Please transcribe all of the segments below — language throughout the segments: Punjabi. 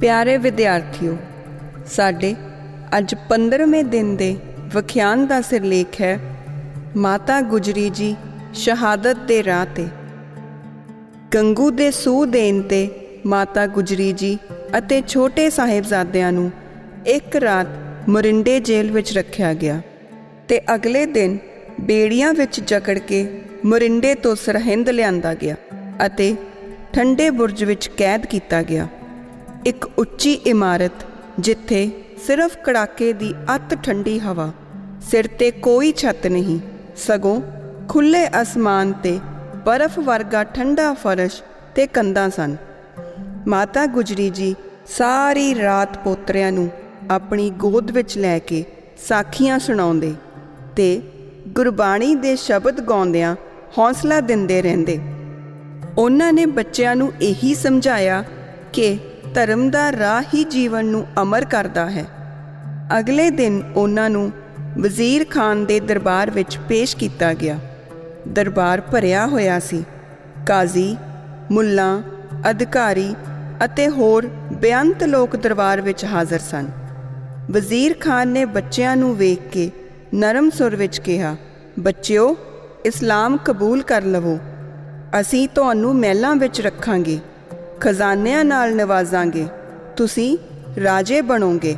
ਪਿਆਰੇ ਵਿਦਿਆਰਥੀਓ, ਸਾਡੇ ਅੱਜ 15ਵੇਂ ਦਿਨ ਦੇ ਵਿਖਿਆਨ ਦਾ ਸਿਰਲੇਖ ਹੈ, ਮਾਤਾ ਗੁਜਰੀ ਜੀ ਸ਼ਹਾਦਤ ਦੇ ਰਾਹ ਤੇ। ਗੰਗੂ ਦੇ ਸੂਹ ਦੇਣ ਤੇ ਮਾਤਾ ਗੁਜਰੀ ਜੀ ਅਤੇ ਛੋਟੇ ਸਾਹਿਬਜ਼ਾਦਿਆਂ ਨੂੰ ਇੱਕ ਰਾਤ ਮੋਰਿੰਡੇ ਜੇਲ੍ਹ ਵਿੱਚ ਰੱਖਿਆ ਗਿਆ ਤੇ ਅਗਲੇ ਦਿਨ ਬੇੜੀਆਂ ਵਿੱਚ ਜਕੜ ਕੇ ਮੋਰਿੰਡੇ ਤੋਂ ਸਰਹਿੰਦ ਲਿਆਂਦਾ ਗਿਆ ਅਤੇ ਠੰਡੇ ਬੁਰਜ ਵਿੱਚ ਕੈਦ ਕੀਤਾ ਗਿਆ। ਇੱਕ ਉੱਚੀ ਇਮਾਰਤ ਜਿੱਥੇ ਸਿਰਫ ਕੜਾਕੇ ਦੀ ਅੱਤ ਠੰਡੀ ਹਵਾ, ਸਿਰ ਤੇ ਕੋਈ ਛੱਤ ਨਹੀਂ, ਸਗੋਂ ਖੁੱਲੇ ਅਸਮਾਨ ਤੇ ਬਰਫ਼ ਵਰਗਾ ਠੰਡਾ ਫਰਸ਼ ਤੇ ਕੰਧਾਂ ਸਨ। ਮਾਤਾ ਗੁਜਰੀ ਜੀ ਸਾਰੀ ਰਾਤ ਪੋਤਰਿਆਂ ਨੂੰ ਆਪਣੀ ਗੋਦ ਵਿੱਚ ਲੈ ਕੇ ਸਾਖੀਆਂ ਸੁਣਾਉਂਦੇ ਤੇ ਗੁਰਬਾਣੀ ਦੇ ਸ਼ਬਦ ਗਾਉਂਦਿਆਂ ਹੌਸਲਾ ਦਿੰਦੇ ਰਹਿੰਦੇ। ਉਹਨਾਂ ਨੇ ਬੱਚਿਆਂ ਨੂੰ ਇਹੀ ਸਮਝਾਇਆ ਕਿ ਧਰਮ ਦਾ ਰਾਹ ਹੀ ਜੀਵਨ ਨੂੰ ਅਮਰ ਕਰਦਾ ਹੈ। ਅਗਲੇ ਦਿਨ ਉਹਨਾਂ ਨੂੰ ਵਜ਼ੀਰ ਖਾਨ ਦੇ ਦਰਬਾਰ ਵਿੱਚ ਪੇਸ਼ ਕੀਤਾ ਗਿਆ। ਦਰਬਾਰ ਭਰਿਆ ਹੋਇਆ ਸੀ। ਕਾਜ਼ੀ, ਮੁੱਲਾ, ਅਧਿਕਾਰੀ ਅਤੇ ਹੋਰ ਬੇਅੰਤ ਲੋਕ ਦਰਬਾਰ ਵਿੱਚ ਹਾਜ਼ਰ ਸਨ। ਵਜ਼ੀਰ ਖਾਨ ਨੇ ਬੱਚਿਆਂ ਨੂੰ ਵੇਖ ਕੇ ਨਰਮ ਸੁਰ ਵਿੱਚ ਕਿਹਾ, ਬੱਚਿਓ, ਇਸਲਾਮ ਕਬੂਲ ਕਰ ਲਵੋ। ਅਸੀਂ ਤੁਹਾਨੂੰ ਮਹਿਲਾਂ ਵਿੱਚ ਰੱਖਾਂਗੇ। ਖਜ਼ਾਨਿਆਂ ਨਾਲ ਨਵਾਜ਼ਾਂਗੇ। ਤੁਸੀਂ ਰਾਜੇ ਬਣੋਗੇ।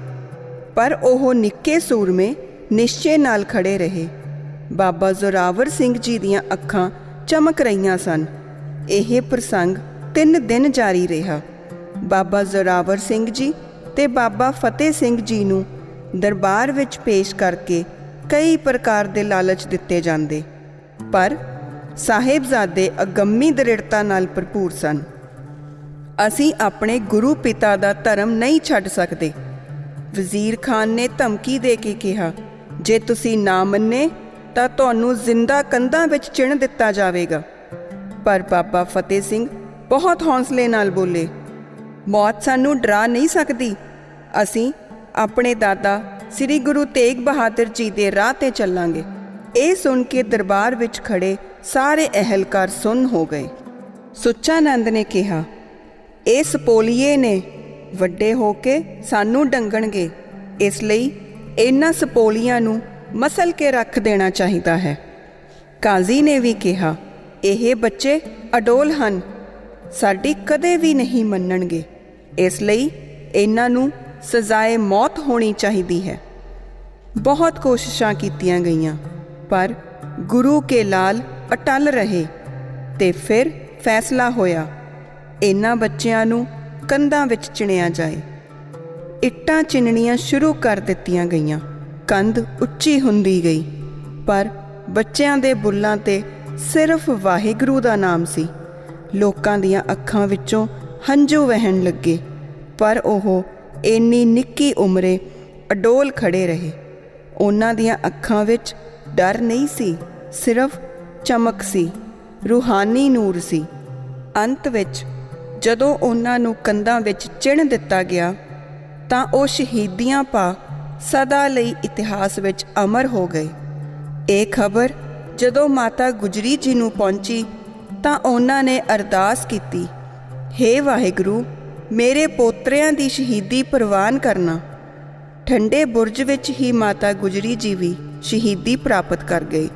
ਪਰ ਉਹ ਨਿੱਕੇ ਸੂਰਮੇ ਨਿਸ਼ਚੇ ਨਾਲ ਖੜੇ ਰਹੇ। ਬਾਬਾ ਜ਼ੋਰਾਵਰ ਸਿੰਘ ਜੀ ਦੀਆਂ ਅੱਖਾਂ ਚਮਕ ਰਹੀਆਂ ਸਨ। ਇਹ ਪ੍ਰਸੰਗ ਤਿੰਨ ਦਿਨ ਜਾਰੀ ਰਿਹਾ। ਬਾਬਾ ਜ਼ੋਰਾਵਰ ਸਿੰਘ ਜੀ ਤੇ ਬਾਬਾ ਫਤਿਹ ਸਿੰਘ ਜੀ ਨੂੰ ਦਰਬਾਰ ਵਿੱਚ ਪੇਸ਼ ਕਰਕੇ ਕਈ ਪ੍ਰਕਾਰ ਦੇ ਲਾਲਚ ਦਿੱਤੇ ਜਾਂਦੇ। ਪਰ ਸਾਹਿਬਜ਼ਾਦੇ ਅਗੰਮੀ ਦ੍ਰਿੜਤਾ ਨਾਲ ਭਰਪੂਰ ਸਨ। ਅਸੀਂ ਆਪਣੇ ਗੁਰੂ ਪਿਤਾ ਦਾ ਧਰਮ ਨਹੀਂ ਛੱਡ ਸਕਦੇ। ਵਜ਼ੀਰ ਖਾਨ ਨੇ ਧਮਕੀ ਦੇ ਕੇ ਕਿਹਾ, ਜੇ ਤੁਸੀਂ ਨਾ ਮੰਨੇ, ਤਾਂ ਤੁਹਾਨੂੰ ਜ਼ਿੰਦਾ ਕੰਧਾਂ ਵਿੱਚ ਚਿਣ ਦਿੱਤਾ ਜਾਵੇਗਾ। ਪਰ ਬਾਬਾ ਫਤਿਹ ਸਿੰਘ ਬਹੁਤ ਹੌਸਲੇ ਨਾਲ ਬੋਲੇ, ਮੌਤ ਸਾਨੂੰ ਡਰਾ ਨਹੀਂ ਸਕਦੀ। ਅਸੀਂ ਆਪਣੇ ਦਾਦਾ ਸ੍ਰੀ ਗੁਰੂ ਤੇਗ ਬਹਾਦਰ ਜੀ ਦੇ ਰਾਹ ਤੇ ਚੱਲਾਂਗੇ। ਇਹ ਸੁਣ ਕੇ ਦਰਬਾਰ ਵਿੱਚ ਖੜੇ ਸਾਰੇ ਅਹਿਲਕਾਰ ਸੁੰਨ ਹੋ ਗਏ। ਸੁੱਚਾਨੰਦ ਨੇ ਕਿਹਾ ਇਹ ਸਪੋਲੀਏ ਨੇ ਵੱਡੇ ਹੋ ਕੇ ਸਾਨੂੰ ਡੰਗਣਗੇ, ਇਸ ਲਈ ਇਹਨਾਂ ਸਪੋਲੀਆਂ ਨੂੰ ਮਸਲ ਕੇ ਰੱਖ ਦੇਣਾ ਚਾਹੀਦਾ ਹੈ। ਕਾਜ਼ੀ ਨੇ ਵੀ ਕਿਹਾ, ਇਹ ਬੱਚੇ ਅਡੋਲ ਹਨ, ਸਾਡੀ ਕਦੇ ਵੀ ਨਹੀਂ ਮੰਨਣਗੇ। ਇਸ ਲਈ ਇਹਨਾਂ ਨੂੰ ਸਜ਼ਾਏ ਮੌਤ ਹੋਣੀ ਚਾਹੀਦੀ ਹੈ। ਬਹੁਤ ਕੋਸ਼ਿਸ਼ਾਂ ਕੀਤੀਆਂ ਗਈਆਂ, ਪਰ ਗੁਰੂ ਕੇ ਲਾਲ ਅਟਲ ਰਹੇ ਤੇ ਫਿਰ ਫੈਸਲਾ ਹੋਇਆ ਇਹਨਾਂ ਬੱਚਿਆਂ ਨੂੰ ਕੰਧਾਂ ਵਿੱਚ ਚਿਣਿਆ ਜਾਏ। ਇੱਟਾਂ ਚਿਣਨੀਆਂ ਸ਼ੁਰੂ ਕਰ ਦਿੱਤੀਆਂ ਗਈਆਂ। ਕੰਧ ਉੱਚੀ ਹੁੰਦੀ ਗਈ। ਪਰ ਬੱਚਿਆਂ ਦੇ ਬੁੱਲਾਂ ਤੇ ਸਿਰਫ ਵਾਹਿਗੁਰੂ ਦਾ ਨਾਮ ਸੀ। ਲੋਕਾਂ ਦੀਆਂ ਅੱਖਾਂ ਵਿੱਚੋਂ ਹੰਝੂ ਵਹਿਣ ਲੱਗੇ। ਪਰ ਉਹ ਇੰਨੀ ਨਿੱਕੀ ਉਮਰੇ ਅਡੋਲ ਖੜੇ ਰਹੇ। ਉਹਨਾਂ ਦੀਆਂ ਅੱਖਾਂ ਵਿੱਚ ਡਰ ਨਹੀਂ ਸੀ, ਸਿਰਫ ਚਮਕ ਸੀ, ਰੂਹਾਨੀ ਨੂਰ ਸੀ। ਅੰਤ ਵਿੱਚ ਜਦੋਂ ਉਹਨਾਂ ਨੂੰ ਕੰਧਾਂ ਵਿੱਚ ਚਿਣ ਦਿੱਤਾ ਗਿਆ, ਤਾਂ ਉਹ ਸ਼ਹੀਦੀਆਂ ਪਾ ਸਦਾ ਲਈ ਇਤਿਹਾਸ ਵਿੱਚ ਅਮਰ ਹੋ ਗਏ। ਇਹ ਖਬਰ ਜਦੋਂ ਮਾਤਾ ਗੁਜਰੀ ਜੀ ਨੂੰ ਪਹੁੰਚੀ, ਤਾਂ ਉਹਨਾਂ ਨੇ ਅਰਦਾਸ ਕੀਤੀ हे ਵਾਹਿਗੁਰੂ, ਮੇਰੇ ਪੋਤਰਿਆਂ ਦੀ ਸ਼ਹੀਦੀ ਪ੍ਰਵਾਨ ਕਰਨਾ। ਠੰਡੇ ਬੁਰਜ ਵਿੱਚ ਹੀ ਮਾਤਾ ਗੁਜਰੀ ਜੀ ਵੀ ਸ਼ਹੀਦੀ ਪ੍ਰਾਪਤ ਕਰ ਗਏ।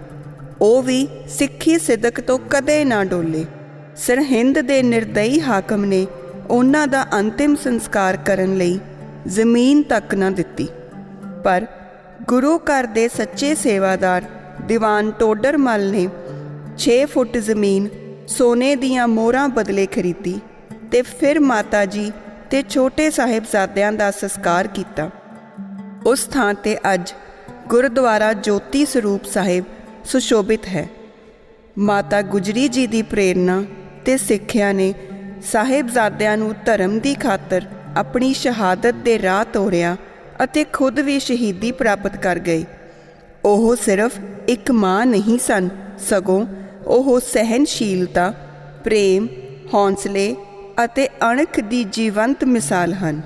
ਉਹ ਵੀ ਸਿੱਖੀ ਸਿਦਕ ਤੋਂ ਕਦੇ ਨਾ ਡੋਲੇ। ਸਰਹਿੰਦ ਦੇ ਨਿਰਦਈ ਹਾਕਮ ਨੇ ਉਹਨਾਂ ਦਾ ਅੰਤਿਮ ਸੰਸਕਾਰ ਕਰਨ ਲਈ ਜ਼ਮੀਨ ਤੱਕ ਨਾ ਦਿੱਤੀ। ਪਰ ਗੁਰੂ ਘਰ ਦੇ ਸੱਚੇ ਸੇਵਾਦਾਰ ਦੀਵਾਨ ਟੋਡਰਮਲ ਨੇ 6 ਫੁੱਟ ਜ਼ਮੀਨ ਸੋਨੇ ਦੀਆਂ ਮੋਹਰਾਂ ਬਦਲੇ ਖਰੀਦੀ ਤੇ ਫਿਰ ਮਾਤਾ ਜੀ ਤੇ ਛੋਟੇ ਸਾਹਿਬਜ਼ਾਦਿਆਂ ਦਾ ਸੰਸਕਾਰ ਕੀਤਾ। ਉਸ ਥਾਂ ਤੇ ਅੱਜ ਗੁਰਦੁਆਰਾ ਜੋਤੀ ਸਰੂਪ ਸਾਹਿਬ ਸੁਸ਼ੋਭਿਤ ਹੈ। ਮਾਤਾ ਗੁਜਰੀ ਜੀ ਦੀ ਪ੍ਰੇਰਣਾ ਤੇ ਸਿੱਖਿਆ ਨੇ ਸਾਹਿਬਜ਼ਾਦਿਆਂ ਨੂੰ ਧਰਮ ਦੀ ਖਾਤਰ ਆਪਣੀ ਸ਼ਹਾਦਤ ਦੇ ਰਾਹ ਤੋਰਿਆ ਅਤੇ ਖੁਦ ਵੀ ਸ਼ਹੀਦੀ ਪ੍ਰਾਪਤ ਕਰ ਗਏ। ਉਹ ਸਿਰਫ ਇੱਕ ਮਾਂ ਨਹੀਂ ਸਨ, ਸਗੋਂ ਉਹ ਸਹਿਨਸ਼ੀਲਤਾ, ਪ੍ਰੇਮ, ਹੌਂਸਲੇ ਅਤੇ ਅਣਖ ਦੀ ਜੀਵੰਤ ਮਿਸਾਲ ਹਨ।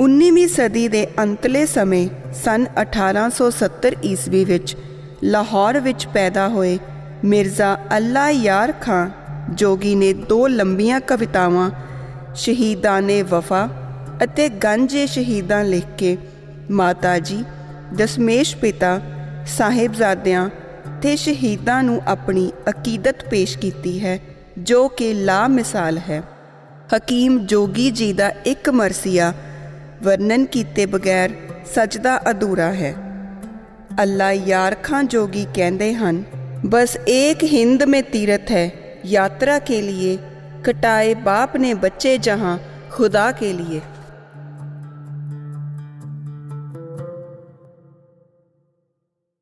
19ਵੀਂ ਸਦੀ ਦੇ ਅੰਤਲੇ ਸਮੇਂ ਸਨ 1870 ਈਸਵੀ ਵਿੱਚ ਲਾਹੌਰ ਵਿੱਚ ਪੈਦਾ ਹੋਏ ਮਿਰਜ਼ਾ ਅੱਲਾ ਯਾਰ ਖਾਂ ਜੋਗੀ ਨੇ ਦੋ ਲੰਬੀਆਂ ਕਵਿਤਾਵਾਂ, ਸ਼ਹੀਦਾਂ ਨੇ ਵਫਾ ਅਤੇ ਗੰਜੇ ਸ਼ਹੀਦਾਂ ਲਿਖ ਕੇ ਮਾਤਾ ਜੀ, ਦਸ਼ਮੇਸ਼ ਪਿਤਾ, ਸਾਹਿਬਜ਼ਾਦਿਆਂ ਤੇ ਸ਼ਹੀਦਾਂ ਨੂੰ ਆਪਣੀ ਅਕੀਦਤ ਪੇਸ਼ ਕੀਤੀ ਹੈ, ਜੋ ਕਿ ਲਾ ਮਿਸਾਲ ਹੈ। ਹਕੀਮ ਜੋਗੀ ਜੀ ਦਾ ਇੱਕ ਮਰਸੀਆ ਵਰਣਨ ਕੀਤੇ ਬਗੈਰ ਸੱਚ ਦਾ ਅਧੂਰਾ ਹੈ। ਅੱਲਾ ਯਾਰ ਖਾਂ ਜੋਗੀ ਕਹਿੰਦੇ ਹਨ, ਬਸ ਇੱਕ ਹਿੰਦ ਮੇ ਤੀਰਤ ਹੈ यात्रा के लिए कटाए बाप ने बच्चे जहां खुदा के लिए